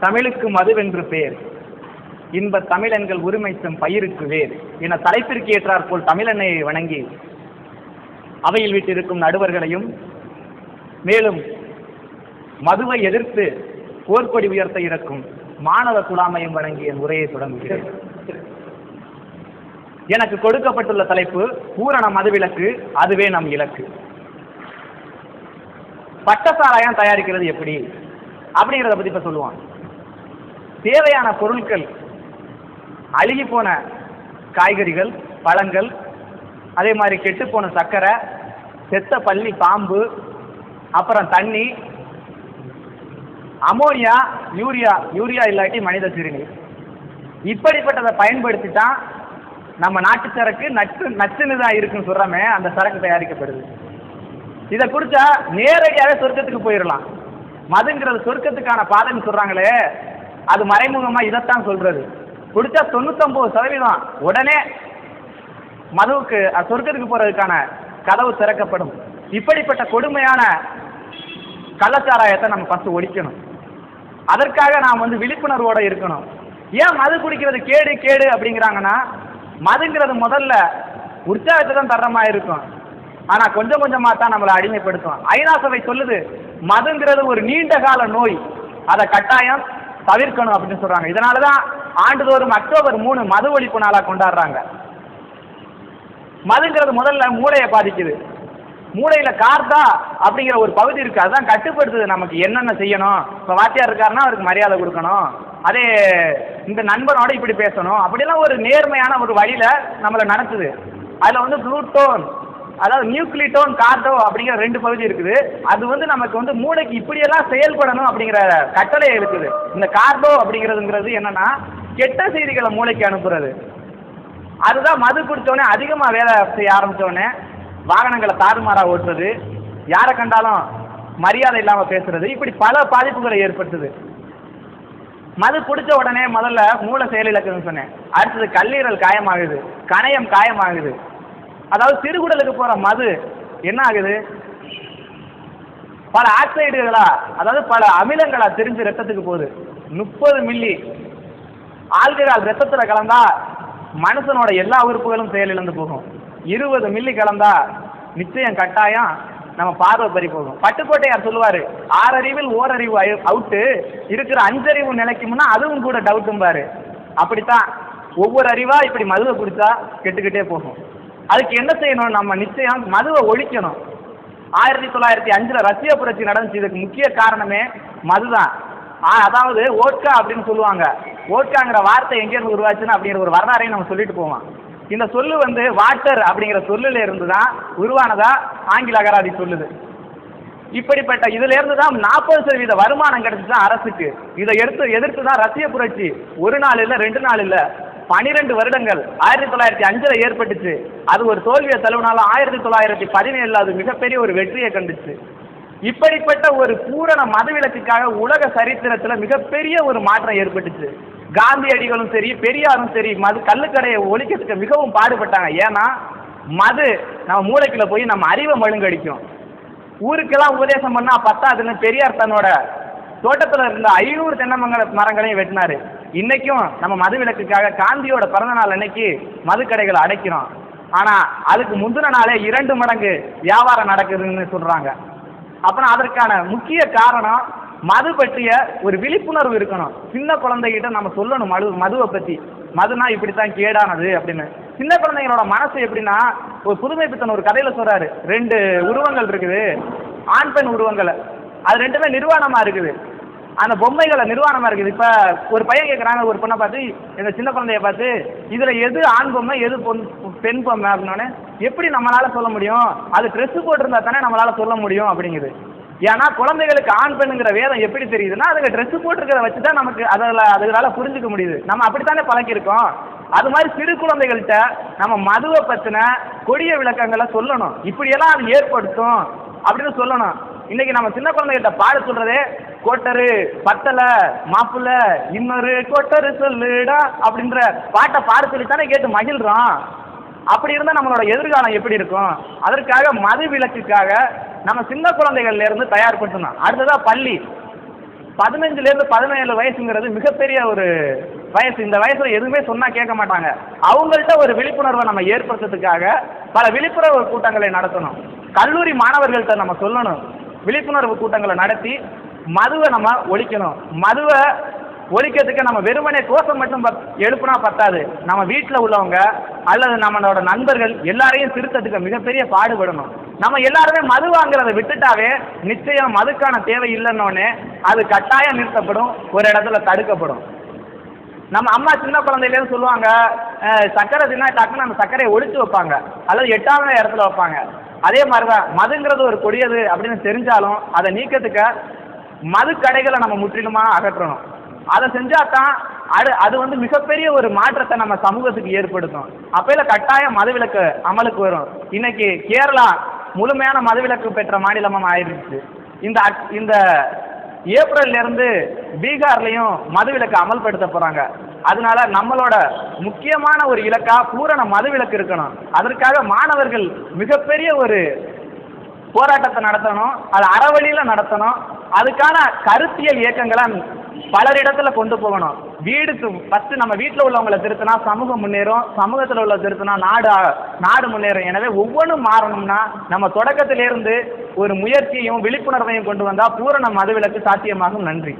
தமிழுக்கு மதுவென்று பேர். இன்ப தமிழன்கள் உரிமைத்தும் பயிருக்கு வேர். என தலைப்பிற்கு ஏற்றாற்போல் போல் வணங்கி அவையில் வீட்டிருக்கும் நடுவர்களையும் மேலும் மதுவை எதிர்த்து போர்க்கொடி உயர்த்த இருக்கும் மாணவ குழாமையும் வணங்கி என் உரையை தொடங்குகிறேன். எனக்கு கொடுக்கப்பட்டுள்ள தலைப்பு பூரண மதுவிலக்கு அதுவே நம் இலக்கு. பட்டசாராயம் தயாரிக்கிறது எப்படி? அப்படிங்கிறத பத்தி இப்ப சொல்லுவான். தேவையான பொருட்கள் அழுகி போன காய்கறிகள் பழங்கள் அதே மாதிரி கெட்டு போன சர்க்கரை செத்த பள்ளி பாம்பு அப்புறம் தண்ணி அமோனியா யூரியா யூரியா இல்லாட்டி மனித சிறுநீர். இப்படிப்பட்டதை பயன்படுத்தி தான் நம்ம நாட்டு சரக்கு நச்சு நச்சுன்னு தான் இருக்குன்னு சொல்றாமே அந்த சரக்கு தயாரிக்கப்படுது. இதை குறிச்சா நேரடியாகவே சொர்க்கத்துக்கு போயிடலாம். மதுங்கிறது சொர்க்கத்துக்கான பாதைன்னு சொல்றாங்களே அது மறைமுகமா இதைத்தான் சொல்றது. குடிச்சா தொண்ணூத்தொன்பது சதவீதம் உடனே மதுவுக்கு சொர்க்கத்துக்கு போறதுக்கான கதவு திறக்கப்படும். இப்படிப்பட்ட கொடுமையான கள்ளச்சாராயத்தை நம்ம ஃபர்ஸ்ட் ஒழிக்கணும். அதற்காக நாம் வந்து விழிப்புணர்வோட இருக்கணும். ஏன் மது குடிக்கிறது கேடு கேடு அப்படிங்கிறாங்கன்னா மதுங்கிறது முதல்ல உற்சாகத்தை தான் தர்றமா இருக்கும். ஆனா கொஞ்சம் கொஞ்சமா தான் நம்மளை அடிமைப்படுத்தும். ஐநா சபை சொல்லுது மதுங்கிறது ஒரு நீண்ட கால நோய். அதை கட்டாயம் தவிர்க்கணும் அப்படின்னு சொல்றாங்க. இதனால தான் ஆண்டுதோறும் அக்டோபர் மூணு மது ஒழிப்பு நாளா கொண்டாடுறாங்க. மதுங்கிறது முதல்ல மூளையை பாதிக்குது. மூளையில கார்த்தா அப்படிங்கிற ஒரு பகுதி இருக்கு. அதுதான் கட்டுப்படுத்துது. நமக்கு என்னென்ன செய்யணும்? இப்போ வாத்தியார் இருக்காருன்னா அவருக்கு மரியாதை கொடுக்கணும். அதே இந்த நண்பனோட இப்படி பேசணும். அப்படிலாம் ஒரு நேர்மையான ஒரு வழியில நம்மளை நடத்துது. அதுல வந்து ப்ளூட்டோன் அதாவது நியூக்ளிட்டோன் கார்டோ அப்படிங்கிற ரெண்டு பகுதி இருக்குது. அது வந்து நமக்கு வந்து மூளைக்கு இப்படியெல்லாம் செயல்படணும் அப்படிங்கிற கட்டளை இருக்குது இந்த கார்டோ அப்படிங்கிறதுங்கிறது என்னன்னா கெட்ட செய்திகளை மூளைக்கு அனுப்புறது. அதுதான் மது குடித்தோடனே அதிகமாக வேலை செய்ய ஆரம்பித்தோடனே வாகனங்களை தாறுமாறாக ஓட்டுறது. யாரை கண்டாலும் மரியாதை இல்லாமல் பேசுறது. இப்படி பல பாதிப்புகளை ஏற்படுத்துது. மது குடிச்ச உடனே முதல்ல மூளை செயலிழக்குதுன்னு சொன்னேன். அடுத்தது கல்லீரல் காயமாகுது. கணையம் காயமாகுது. அதாவது சிறுகுடலுக்கு போகிற மது. என்ன ஆகுது? பல ஆக்சைடுகளா அதாவது பல அமிலங்களா தெரிஞ்சு ரத்தத்துக்கு போகுது. முப்பது மில்லி ஆல்கஹால் ரத்தத்தில் கலந்தா மனுஷனோட எல்லா உறுப்புகளும் செயலிழந்து போகும். இருபது மில்லி கலந்தா நிச்சயம் கட்டாயம் நம்ம பார்வை பறி போகும். பட்டுக்கோட்டையார் சொல்லுவாரு ஆறறிவில் ஓரறிவு அவுட்டு இருக்கிற அஞ்சறிவு நிலைக்கும்னா அதுவும் கூட டவுட்டும் பாரு அப்படித்தான். ஒவ்வொரு அறிவா இப்படி மதுவை குடிச்சா கெட்டுக்கிட்டே போகும். அதுக்கு என்ன செய்யணும்? நம்ம நிச்சயம் மதுவை ஒழிக்கணும். ஆயிரத்தி தொள்ளாயிரத்தி அஞ்சுல ரஷ்ய புரட்சி நடந்துச்சு. இதுக்கு முக்கிய காரணமே மதுதான். ஆ, அதாவது ஓட்கா அப்படின்னு சொல்லுவாங்க. ஓட்காங்கிற வார்த்தை எங்கேருந்து உருவாச்சுன்னு அப்படிங்கிற ஒரு வரலாறையும் நம்ம சொல்லிட்டு போவோம். இந்த சொல்லு வந்து வாட்டர் அப்படிங்கிற சொல்லுல இருந்து தான் உருவானதா? ஆங்கில அகராதி சொல்லுது. இப்படிப்பட்ட இதுல இருந்து தான் நாற்பது சதவீத வருமானம் கிடைச்சிதான் அரசுக்கு. இதை எடுத்து எதிர்த்து தான் ரஷ்ய புரட்சி. ஒரு நாள் இல்லை ரெண்டு நாள் இல்லை. பனிரெண்டு வருடங்கள். ஆயிரத்தி தொள்ளாயிரத்தி அஞ்சுல ஏற்பட்டுச்சு. அது ஒரு தோல்வியை தழுவினாலும் ஆயிரத்தி தொள்ளாயிரத்தி பதினேழுல அது மிகப்பெரிய ஒரு வெற்றியை கண்டுச்சு. இப்படிப்பட்ட ஒரு பூரண மதவிலக்குக்காக உலக சரித்திரத்துல மிகப்பெரிய ஒரு மாற்றம் ஏற்பட்டுச்சு. காந்தியடிகளும் சரி பெரியாரும் சரி மது கல்லுக்கடையை ஒழிக்கிறதுக்கு மிகவும் பாடுபட்டாங்க. ஏன்னா மது நம்ம மூளைக்குள்ள போய் நம்ம அறிவை மழுங்கடிக்கும். ஊருக்கெல்லாம் உபதேசம் பண்ணா பத்தாதுன்னு பெரியார் தன்னோட தோட்டத்துல இருந்த ஐநூறு தென்னமங்கல மரங்களையும் வெட்டினாரு. இன்னைக்கும் நம்ம மது விளக்குக்காக காந்தியோட பிறந்த நாள் அன்னைக்கு மதுக்கடைகளை அடைக்கிறோம். ஆனா அதுக்கு முந்தின நாளே இரண்டு மடங்கு வியாபாரம் நடக்குதுன்னு சொல்றாங்க. அப்புறம் அதற்கான முக்கிய காரணம் மது பற்றிய ஒரு விழிப்புணர்வு இருக்கணும். சின்ன குழந்தைகிட்ட நம்ம சொல்லணும் மது மதுவை பத்தி. மதுனா இப்படித்தான் கேடானது அப்படின்னு. சின்ன குழந்தைங்களோட மனசு எப்படின்னா ஒரு புதுமை பித்தன் ஒரு கதையில சொல்றாரு. ரெண்டு உருவங்கள் இருக்குது. ஆண் பெண் உருவங்கள். அது ரெண்டுமே நிர்வாணமா இருக்குது. அந்த பொம்மைகளை நிர்வாணமா இருக்குது. இப்ப ஒரு பையன் கேட்கறாங்க ஒரு பொண்ணை பார்த்து எங்கள் சின்ன குழந்தைய பார்த்து இதுல எது ஆண் பொம்மை எது பொன் பெண் பொம்மை அப்படின்னோடனே எப்படி நம்மளால சொல்ல முடியும்? அது ட்ரெஸ் போட்டிருந்தா தானே நம்மளால சொல்ல முடியும் அப்படிங்குது. ஏன்னா குழந்தைகளுக்கு ஆண் பெண்ணுங்கிற வேதம் எப்படி தெரியுதுன்னா அதுங்க ட்ரெஸ் போட்டிருக்கிறத வச்சு தான் நமக்கு அதில் அதுகளால புரிஞ்சுக்க முடியுது. நம்ம அப்படித்தானே பழக்கியிருக்கோம்? அது மாதிரி சிறு குழந்தைகள்கிட்ட நம்ம மதுவை பற்றின கொடிய விளக்கங்களை சொல்லணும். இப்படியெல்லாம் அது ஏற்படுத்தும் அப்படின்னு சொல்லணும். இன்னைக்கு நம்ம சின்ன குழந்தைகிட்ட பாட சொல்றதே கோட்டரு பத்தலை மாப்பிள்ள இன்னொரு கோட்டரு சொல்லுடா அப்படின்ற பாட்டை பாட சொல்லித்தானே கேட்டு மகிழ்றோம். அப்படி இருந்தால் நம்மளோட எதிர்காலம் எப்படி இருக்கும்? அதற்காக மது விலக்குக்காக நம்ம சின்ன குழந்தைகள்ல இருந்து தயார்படுத்தணும் அடுத்ததா பள்ளி. பதினஞ்சுலேருந்து பதினேழு வயசுங்கிறது மிகப்பெரிய ஒரு வயசு. இந்த வயசுல எதுவுமே சொன்னா கேட்க மாட்டாங்க. அவங்கள்ட்ட ஒரு விழிப்புணர்வை நம்ம ஏற்படுத்துறதுக்காக பல விழிப்புணர்வு கூட்டங்களை நடத்தணும். கல்லூரி மாணவர்கள்ட்ட நம்ம சொல்லணும். விழிப்புணர்வு கூட்டங்களை நடத்தி மதுவை நம்ம ஒழிக்கணும். மதுவை ஒழிக்கிறதுக்கு நம்ம வெறுமனே கோஷம் மட்டும் பத் எழுப்புனா பத்தாது. நம்ம வீட்டில் உள்ளவங்க அல்லது நம்மளோட நண்பர்கள் எல்லாரையும் திருத்தத்துக்கு மிகப்பெரிய பாடுபடணும். நம்ம எல்லாருமே மது வாங்குறத விட்டுட்டாவே நிச்சயம் மதுக்கான தேவை இல்லைன்னொன்னே அது கட்டாயம் நிறுத்தப்படும் ஒரு இடத்துல தடுக்கப்படும். நம்ம அம்மா சின்ன குழந்தையிலேருந்து சொல்லுவாங்க சக்கரை தின்னா டக்குன்னு அந்த சக்கரையை ஒழிச்சு வைப்பாங்க. அல்லது எட்டாவது இடத்துல வைப்பாங்க. அதே மாதிரி தான் மதுங்கிறது ஒரு கொடியது அப்படின்னு தெரிஞ்சாலும் அதை நீக்கத்துக்கு மது கடைகளை நம்ம முற்றிலுமாக அகற்றணும். அதை செஞ்சால் தான் அது அது வந்து மிகப்பெரிய ஒரு மாற்றத்தை நம்ம சமூகத்துக்கு ஏற்படுத்தும். அப்பையில கட்டாயம் மதுவிலக்கு அமலுக்கு வரும். இன்னைக்கு கேரளா முழுமையான மதுவிலக்கு பெற்ற மாநிலமாக ஆயிடுச்சு இந்த இந்த ஏப்ரல்ல இருந்து பீகார்லயும் மதுவிலக்கு அமல்படுத்த போறாங்க. அதனால நம்மளோட முக்கியமான ஒரு இலக்கா பூரண மதுவிலக்கு இருக்கணும். அதற்காக மாணவர்கள் மிகப்பெரிய ஒரு போராட்டத்தை நடத்தணும் அது அறவழியில நடத்தணும். அதுக்கான கருத்தியல் இயக்கங்களை பலரிடத்துல கொண்டு போகணும். வீடுக்கு ஃபர்ஸ்ட் நம்ம வீட்டில் உள்ளவங்களை திருத்தினா சமூகம் முன்னேறும் சமூகத்தில் உள்ள திருத்தினா நாடு நாடு முன்னேறும். எனவே ஒவ்வொன்றும் மாறணும்னா நம்ம தொடக்கத்திலிருந்து ஒரு முயற்சியையும் விழிப்புணர்வையும் கொண்டு வந்தால் பூரண மதுவிலக்கு சாத்தியமாகும். நன்றி.